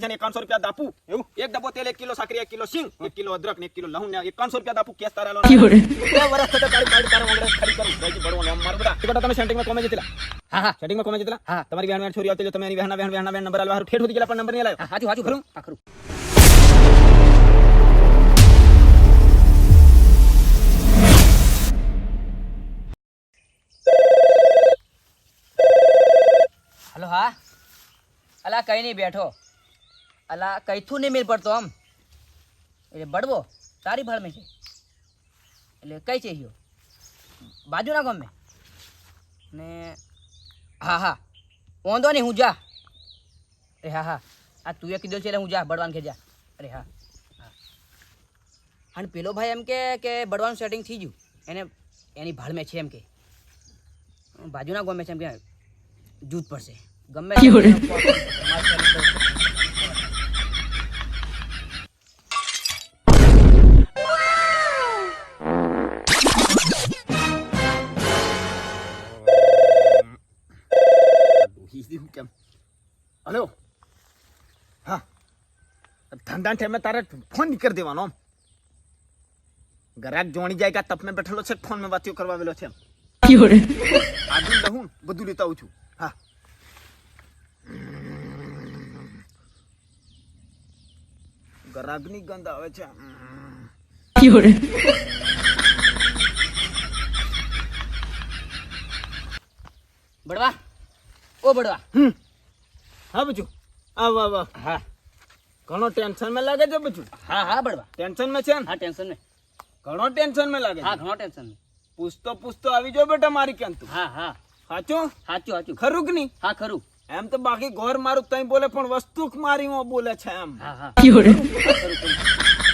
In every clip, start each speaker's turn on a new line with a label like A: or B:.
A: છે એકાવનસો રૂપિયા દાપુ. એવું? એક ડબ્બો તેલ એક કિલો સાકરી એક કિલો સિંગ એક કિલો અદરક ને એક કિલો લહું ને એકાવનસો રૂપિયા દાપુ કેસ તારા લો બે થતા તારી બાઈડ તારા વગર ખરી કરું. રહેજી ભરવું ને મારું બધા. એ બેટા તમે સેટિંગમાં કોમે જતેલા
B: હા હા.
A: સેટિંગમાં કોમે જતેલા
B: હા.
A: તમારી વેણ વેણ છોરી આવતી તમે એની વેહના વેહન વેહના વેહન નંબર આલવા ઠેઠ સુધી ગયેલા પણ નંબર નહીં લાવ્યો
B: હા હાચું હાચું ખરું? હા ખરું. હલો હા. અલા કઈ નહીં બેઠો. અલા કઈથું નહીં મેળ પડતો આમ. એટલે બળવો તારી ભાળમાં છે. એટલે કઈ છે હિયો? બાજુના ગમે. ને હા હા. વાંધો નહીં હું જા. અરે હા હા. આ તું એ કીધું છે એટલે હું જા બળવાન કે જા. અરે હા. હા. અને પેલો ભાઈ એમ કે કે બળવાનું સેટિંગ થઈ ગયું. એને એની ભાળમે છે એમ કે. બાજુના ગમે છે એમ કે જૂથ પડશે. ગમે
A: ધંધા ટાઈમે તારે ફોન નહીં કરી દેવાનો આમ. જોણી જાય કે આ તપને બેઠેલો છે ફોન મેં વાતીઓ કરવા આવેલો છે આજુ લહું બધું લેતા આવું છું. હા. ગ્રાહકની ગંધ આવે છે.
B: બળવા. ઓ બળવા.
A: હમ. હા બચું આ વાહ વાહ
B: હા.
A: ઘણો ટેન્શનમાં લાગે છે બધું?
B: હા હા બળવા.
A: ટેન્શનમાં છે ને?
B: હા ટેન્શન નહીં.
A: ઘણો ટેન્શનમાં લાગે
B: હા ઘણો ટેન્શન નહીં.
A: પૂછતો પૂછતો આવી જાઓ બેટા મારી કેમ તું?
B: હા હા.
A: સાચું?
B: સાચું સાચું.
A: ખરું કે નહીં?
B: હા ખરું.
A: એમ તો બાકી ઘર મારું તઈ બોલે પણ વસ્તુ મારી માં બોલે છે એમ.
B: હા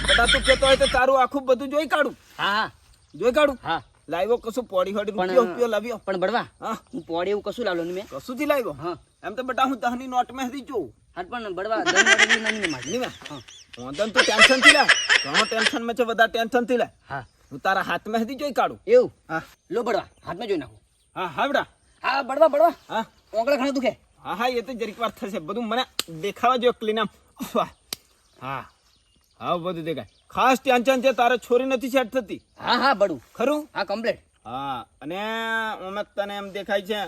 A: બેટા તું કેતો હોય તો તારું આખું બધું જોઈ કાઢું.
B: હા હા.
A: જોઈ કાઢું?
B: હા.
A: લાવ્યો કશું? પોડી હોડી
B: પણ-
A: રૂપિયો રૂપિયો લાવ્યો?
B: પણ બળવા
A: હા.
B: હું પોડી એવું કશું લાવ્યો નહીં મેં.
A: કશું થી લાવ્યો?
B: હા.
A: એમ તો બેટા હું દહની નોટમાં હતી જોઉં
B: હા પણ બળવા દસ વાગે નહીં નહીં
A: નહીં મેં વાંધો તો ટેન્શનથી લે. ઘણો ટેન્શનમાં છે બધા ટેન્શનથી લે.
B: હા.
A: હું તારા હાથમાં હતી જોઈ કાઢું.
B: એવું?
A: હા.
B: લો બળવા હાથમાં જોઈ નાખું.
A: હા હા બેટા
B: હા બળવા બળવા.
A: હા.
B: ઓગળા ઘણા દુખે.
A: હા હા એ તો જરીક વાર થશે. બધું મને દેખાવા જો ક્લીન આમ. હા. હા બધું દેખાય. ખાસ ટેન્શન છે તારે છોરી નથી સેટ થતી.
B: હા હા બળું.
A: ખરું?
B: હા કમ્પ્લેટ
A: હા અને અમે તને એમ દેખાય છે.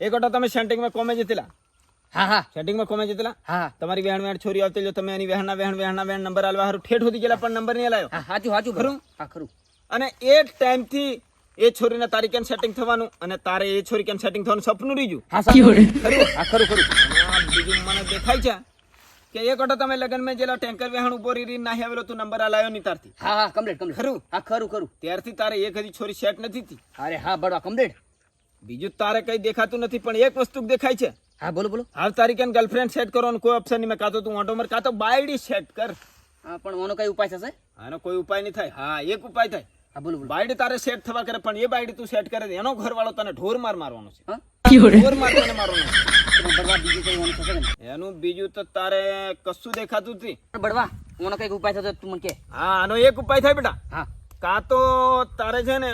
A: એક વખત તમે સેન્ટિંગમાં કોમેજ જતેલા
B: હા હા.
A: સેટિંગમાં કોમે જતેલા
B: હા
A: તમારી વહેણ વહેણ છોરી આવતી જો તમે એની વહેણના વહેણ વહેણના વહેણ નંબર આલવા હારું. ઠેઠ સુધી ગયેલા પણ નંબર નહીં લાવ્યો
B: હા સાચું સાચું
A: ખરું?
B: હા ખરું.
A: અને એ ટાઈમથી એ છોરીને તારી કેમ સેટિંગ થવાનું? અને તારે એ છોરી કેમ સેટિંગ થવાનું સપનું રહી ગયું
B: હા ખરું? હા ખરું ખરું.
A: બીજું મને દેખાય છે કે એક વખત તમે લગન મેં જેલા ટેન્કર વેહણ ઊભો રીરી નાહી આવેલો તું નંબર આલાયો ની નહીં તારથી
B: હા હા કમ્પ્લીટ કમ્પ્લીટ
A: ખરું?
B: હા ખરું ખરું.
A: ત્યારથી તારે એક હજી છોરી સેટ નથી થઈ
B: અરે હા બડવા કમ્પ્લીટ
A: બીજું તારે કઈ દેખાતું નથી પણ એક વસ્તુ દેખાય છે.
B: હા બોલો બોલો.
A: હાલ તારી કેમ ગર્લફ્રેન્ડ સેટ કરવાનો કોઈ ઓપ્શન નહીં. મેં કાતો તું ઓટો મર કાતો બાયડી સેટ કર.
B: હા પણ ઓનો કઈ ઉપાય થશે?
A: આનો કોઈ ઉપાય નહીં થાય. હા એક ઉપાય થાય.
B: હા બોલો બોલો.
A: બાયડી તારે સેટ થવા કરે પણ એ બાયડી તું સેટ કરે એનો ઘરવાળો તને ઢોર માર મારવાનો છે. ઢોર માર તને મારવાનો? એનું બીજું તો તારે કશું દેખાતું
B: નથી બળવા ઓનો કંઈક ઉપાય થશે તું મને કે.
A: હા આનો એક ઉપાય થાય બેટા.
B: હા.
A: કાં તો તારે છે ને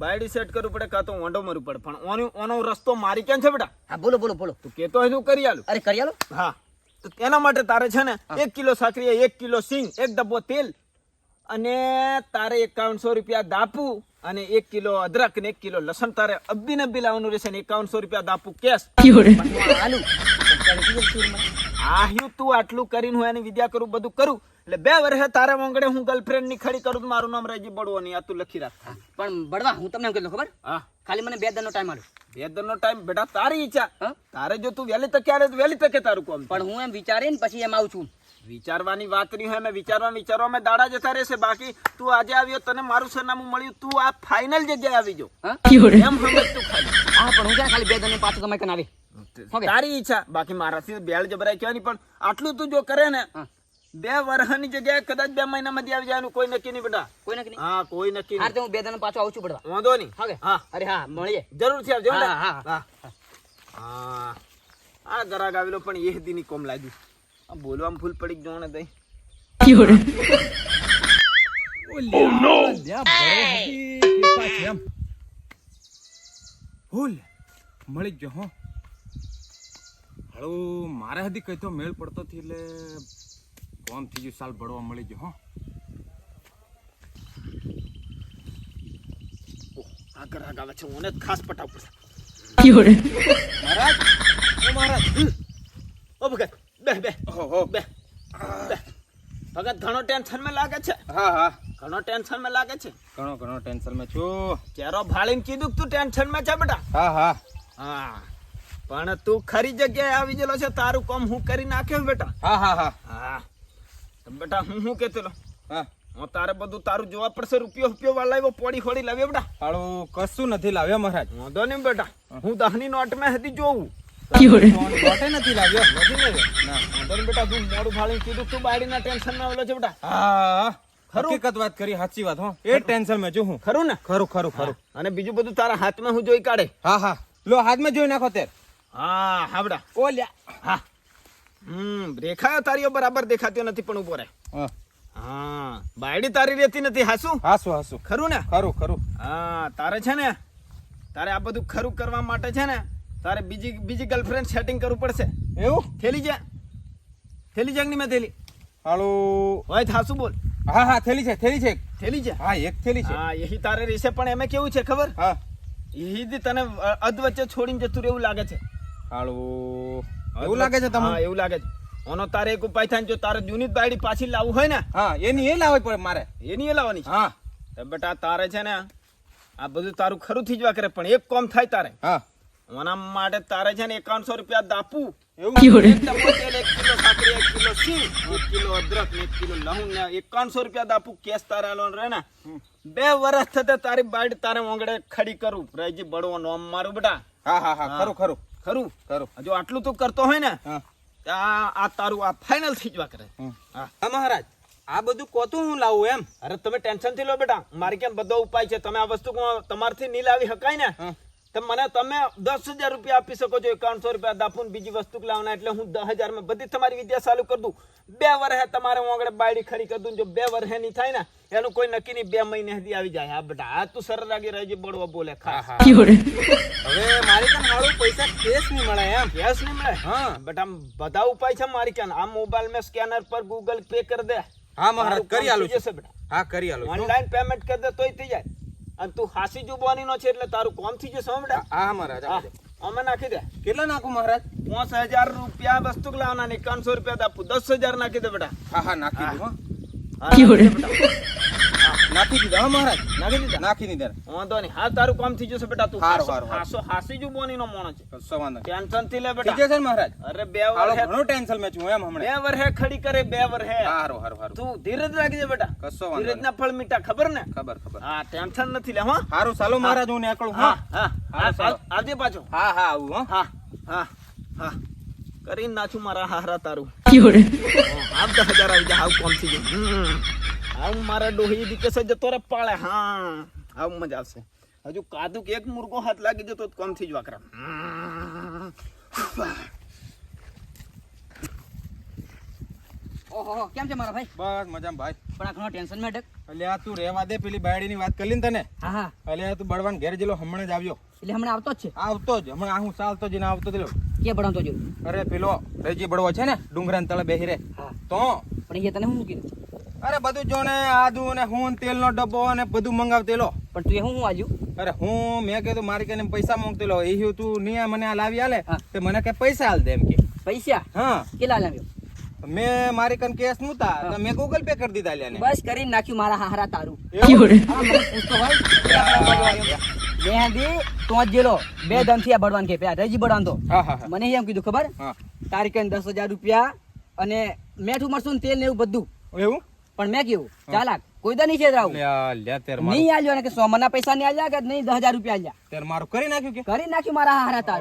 A: બાયડી સેટ કરવું પડે કાં તો ઓંડો મરવું પડે. પણ ઓનો ઓનો રસ્તો મારી કેમ છે બેટા?
B: હા બોલો બોલો બોલો.
A: તું કેતો હોય તું કરી આલું.
B: અરે કરી આલો?
A: હા. તો તેના માટે તારે છે ને એક કિલો સાકરી એક કિલો સિંગ એક ડબ્બો તેલ અને તારે એકાવનસો રૂપિયા દાપુ અને એક કિલો અદરક ને એક કિલો લસણ તારે અબ્બી નબ્બી લાવવાનું રહેશે ને એકાવનસો રૂપિયા દાપુ કેશ.
B: આલુ.
A: આહ્યું તું આટલું કરીને હું એની વિદ્યા કરું બધું કરું. એટલે બે વર્ષે તારે મોંગડે હું ગર્લફ્રેન્ડની ખડી કરું તો મારું નામ રેજી બળવો નહીં આ તું લખી રાખ.
B: પણ બળવા હું તમને કહી કીધું ખબર?
A: હા.
B: ખાલી મને બે દિનનો ટાઈમ આવ્યો
A: બે દરનો ટાઈમ બેટા તારી ઈચ્છા. તારે જો તું વહેલી તકે આવે તો વહેલી તકે તારું કોમ
B: પણ હું એમ વિચારીને પછી એમ આવું છું.
A: વિચારવાની વાત નહીં હોય મેં વિચારવા વિચારવામાં દાડા જતા રહેશે. બાકી તું આજે આવ્યો તને મારું સરનામું મળ્યું તું આ ફાઇનલ જગ્યાએ આવી જો. એમ સમજ તું ખાલી.
B: હા પણ હું ક્યાં ખાલી બે દિન પાછું કમાઈ કરીને આવી?
A: તારી ઈચ્છા. બાકી મારાથી બેળ જબરાય કહેવાની પણ આટલું તું જો કરે ને બે વર્ષની જગ્યાએ કદાચ બે મહિનામાં જ આવી જવાનું કોઈ નક્કી નહીં બેટા.
B: કોઈ નક્કી નહીં?
A: હા કોઈ નક્કી
B: હા
A: નહીં
B: તો હું બે દાન પાછો આવું છું બેટા
A: વાંધો નહીં.
B: હા
A: હા.
B: અરે હા મળીએ.
A: જરૂરથી આવજો હા,
B: હા, હા.
A: આ ગરાગ આવેલો પણ એ દીની કોમ લાગી. આ બોલવામાં ભૂલ પડી જ જોણે દઈ
C: હુલ મળી ગયો હો. હાળું મારે હદી કઈ તો મેળ પડતો થી એટલે કોમ ત્રીજું સાલ બળવા મળી ગયો હો.
A: આ રાગ આવે છે. મને જ ખાસ પટાવ
C: પડશે，મહારાજ ઓ મહારાજ.
A: ઓ ભગત બે બે.
C: હો હો.
A: બે. બે. ભગત ઘણો ટેન્શનમાં લાગે છે?
C: હા હા.
A: ઘણો ટેન્શનમાં લાગે છે?
C: ઘણો ઘણો ટેન્શનમાં છું.
A: ચહેરો ભાળીને કીધું કે તું ટેન્શનમાં છે બેટા.
C: હા હા.
A: હા. પણ તું ખરી જગ્યાએ આવી ગયેલો છે તારું કામ હું કરી નાખ્યો બેટા.
C: હા હા હા.
A: બેટા હું શું કહેતો
C: હા.
A: હું તારે બધું તારું જોવા પડશે રૂપિયો રૂપિયો વાળા એવો પોડી ખોડી લાવ્યો બેટા.
C: હાળો કશું નથી લાવ્યો મહારાજ.
A: વાંધો નહીં બેટા. હું. દાહની નોટમાં હતી જોઉં
C: નથી લાવ્યો.
A: ના. વાંધો નહીં બેટા તું મોડું ભાળીને કીધું તું બાયડીના ટેન્શનમાં આવેલો છે બેટા.
C: હા.
A: ખરું?
C: હકીકત વાત કરી સાચી વાત હો. એ ટેન્શન મેં છું હું.
A: ખરું ને?
C: ખરું ખરું ખરું.
A: અને બીજું બધું તારા હાથમાં હું જોઈ કાઢે.
C: હા હા. લો હાથમાં જોઈ નાખો તેર
A: હા હા બેટા હા. હમ રેખાયો તારીઓ બરાબર દેખાતો નથી પણ ઊભો રહે.
C: હા.
A: હા બાયડી તારી રહેતી નથી હાસું?
C: હાસુ હાસુ.
A: ખરું ને?
C: ખરું ખરું.
A: હા તારે છે ને તારે આ બધું ખરું કરવા માટે છે ને તારે બીજી બીજી ગર્લફ્રેન્ડ સેટિંગ કરવું પડશે.
C: એવું?
A: થેલી જા થેલી જાગની મેં થેલી?
C: હાલો.
A: હોય થાસુ બોલ.
C: હા હા થેલી છે થેલી છે.
A: થેલી છે?
C: હા એક થેલી છે.
A: હા એહી તારે રહેશે પણ એમે કેવું છે ખબર?
C: હા.
A: એહી તને અધ વચ્ચે છોડીને જતું રહેવું લાગે છે.
C: હાળું એવું લાગે છે તમને?
A: એવું લાગે છે. ઓનો તારે એક ઉપાય થાય જો તારે જૂની બાયડી પાછી લાવવું હોય ને
C: હા એની એ લાવવી પડે મારે.
A: એની એ લાવવાની છે.
C: હા.
A: તો બેટા તારે છે ને આ બધું તારું ખરું થઈ જવા કરે પણ એક કોમ થાય તારે.
C: હા.
A: ઓના માટે તારે છે ને એકાવનસો રૂપિયા દાપવું
C: એવું?
A: એક કિલો સાકરી એક કિલો સિંગ એક કિલો અદરક ને એક કિલો લહું ને એકાવનસો રૂપિયા દાપવું કેસ તારે આલો ને. બે વર્ષ થતા તારી બાઈડ તારે ઓંગળે ખડી કરું. રાયજી બળવો નોમ મારું બેટા.
C: હા હા હા ખરું ખરું.
A: ખરું?
C: ખરું.
A: જો આટલું તું કરતો હોય ને આ આ તારું આ ફાઇનલ થઈ જવા કરે. હા.
C: હા મહારાજ આ બધું કોતું હું લાવું એમ?
A: અરે તમે ટેન્શનથી લો બેટા. મારી કેમ બધો ઉપાય છે? તમે આ વસ્તુ તમારથી નહીં લાવી શકાય ને? તો મને તમે દસ હજાર રૂપિયા આપી શકો છો એકાવનસો રૂપિયા દાપુન બીજી વસ્તુ લાવવાના એટલે હું દસ હજારમાં બધી તમારી વિદ્યા ચાલુ કરી દઉં. બે વર્ષે તમારે હું આગળ બાયડી ખરી કરી દઉં. જો બે વર્ષે નહીં થાય ને એનું કોઈ નક્કી નહીં બે મહિને સુધી આવી જાય. હા બેટા આ તું સરળ લાગી રહેજે બળવા બોલે ખાસ
D: 有人
C: ，હવે મારી કાન હાળું પૈસા કેશ નહીં મળે એમ.
A: કેશ નહીં મળે?
C: હા.
A: બટ આમ બધા ઉપાય છે મારી કાન આ મોબાઈલ મેં સ્કેનર પર ગૂગલ પે કરી દે.
C: હા મહારાજ કરી આલું
A: જશે બેટા.
C: હા કરી આલું
A: ઓનલાઈન પેમેન્ટ કરી દે તોય થઈ જાય. અને તું હાસી જુબાની નો છે એટલે તારું કોમ થઈ જશે બેટા.
C: હા મહારાજ
A: અમે નાખી દે.
C: કેટલા નાખું મહારાજ?
A: પાંચ હજાર રૂપિયા વસ્તુ લાવવાના ને એકાવનસો રૂપિયા આપું. દસ હજાર નાખી દે બેટા.
C: હા હા નાખી દીધું હો.
A: નાખી
C: દીધા હા મહારાજ?
A: નાખી દીધા?
C: નાખી દીધા.
A: વાંધો નહીં. હા તારું કામ થઈ જશે બેટા તું.
C: હારો હારો
A: હાસો હાસી જુ બોની નો મોણો છે.
C: કસો વાંધો
A: ટેન્શનથી લે બેટા.
C: થઈ જશે મહારાજ.
A: અરે બે
C: વર
A: હે
C: ઘણો ટેન્શન મે છું એમ હમણે.
A: બે વર હે ખડી કરે બે વર હે
C: હારો હારો હારો.
A: તું ધીરજ રાખજે બેટા.
C: કસો વાંધો
A: ધીરજ ના ફળ મીઠા ખબર ને?
C: ખબર ખબર.
A: હા ટેન્શન નથી લે હો.
C: હારો ચાલો મહારાજ હું નીકળું
A: હા.
C: હા
A: આજે પાછો.
C: હા હા આવું હા.
A: હા હા કરીને નાચું મારા હારા તારું. આવતા હજાર આવી જા કોણ થઈ જાય. આવું મારા ડોહી દીકે છે જતો રે પાળે હા. આવું મજા આવશે. હજુ કાદુક એક મુર્ગો હાથ લાગી જતો તો કોમ થઈ જ વાકરા.
B: ઓહો કેમ છે મારા ભાઈ?
C: બસ મજામાં ભાઈ.
B: પણ આ ઘણો ટેન્શનમાં એટલે
C: આ તું રહેવા દે પેલી બાયડીની વાત કરી તને.
B: હા હા.
C: એટલે તું બળવાન ઘેર જેલો હમણાં જ આવ્યો.
B: એટલે હમણાં આવતો જ છે?
C: આવતો જ હમણાં આ હું ચાલતો જઈને આવતો જ
B: કે ભણાવતો જો?
C: અરે પેલો રેજી બળવો છે ને ડુંગરાન તળે બેહી રે
B: હા.
C: તો?
B: પણ એ તને શું કીધું
C: અરે બધું જો ને આદુ ને હું તેલનો ડબ્બો અને બધું મંગાવતેલો
B: પણ તું એ શું શું
C: અરે હું મેં કીધું મારી કે પૈસા માંગતેલો એ તું નહીં મને આ લાવી આલે તે મને કે પૈસા હાલ દે એમ કે.
B: પૈસા?
C: હા.
B: કેટલા લાવ્યો?
C: મેં મારી કન કેસ નહોતા તો મેં ગૂગલ પે કરી દીધા લ્યા
B: બસ કરીને નાખ્યું મારા હારા તારું，હા, મહેંદી તો જ જેલો બે દમથી આ બળવાન કે પેલા રજી બળવાન તો.
C: હા હા હા.
B: મને એમ કીધું ખબર? તારી કઈ દસ હજાર રૂપિયા અને મેઠું મરસું ને તેલ ને એવું બધું.
C: એવું?
B: પણ મેં કહ્યું ચાલાક કોઈ દા નહીં છેતરાવું નહીં આલ્યો ને કે સોમના પૈસા નહીં આલ્યા કે નહીં દસ હજાર રૂપિયા આલ્યા.
C: ત્યારે મારું કરી નાખ્યું કે?
B: કરી નાખ્યું મારા હારા તાર.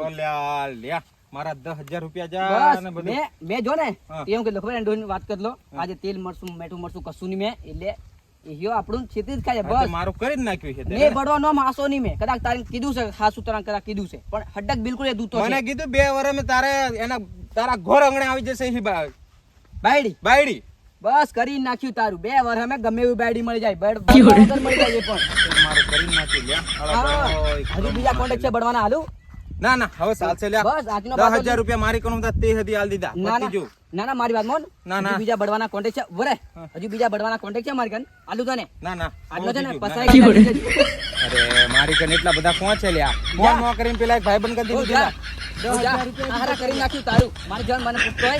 C: લ્યા મારા દસ હજાર રૂપિયા જા ને
B: મેં મેં જો ને. એમ કે ખબર ડોહીની વાત કરી લો. આજે તેલ મરસું મેઠું મરસું કશું નહીં મેં એટલે યો આપણું છેતી જ ખાય બસ.
C: મારું કરી જ નાખ્યું છે
B: મેં. નો માસો નહીં મેં. કદાચ તારે કીધું છે હાસુ તારા કદાચ કીધું છે પણ હડક બિલકુલ એ દૂતો
C: મને કીધું બે વર્ષ મેં તારે એના તારા ઘોર આંગણે આવી જશે
B: બાયડી.
C: બાયડી.
B: બસ કરી નાખ્યું તારું. બે વર્ષ અમે ગમે એવું બેડી મળી જાય? વગર મળી જાય પણ.
C: મારું કરી નાખ્યું
B: હજુ બીજા કોન્ટેક્ટ છે બળવાના હાલું.
C: ના ના હવે ચાલશે લ્યા.
B: બસ આજનો
C: દસ
B: બાટલો
C: હજાર રૂપિયા મારી કણું તે હદી હાલ દીધા.
B: ના
C: પતી
B: ના ના ના મારી વાત મોન.
C: ના, ના.
B: બીજા બળવાના કોન્ટેક્ટ છે. વરે. હજુ બીજા બળવાના કોન્ટેક્ટ છે મારી કન આલુ તને.
C: ના ના.
B: આજનો છે ને પસાઈ
C: અરે મારી કન એટલા બધા પહોંચે લ્યા. ફોન મો કરીને પેલા એક ભાઈબંધ કરી
B: ઓ
C: દીધું
B: જા.
C: લ્યા.
B: ઓ જા. આહારા કરી નાખ્યું તારું. મારી જાન મને પૂછતો હોય.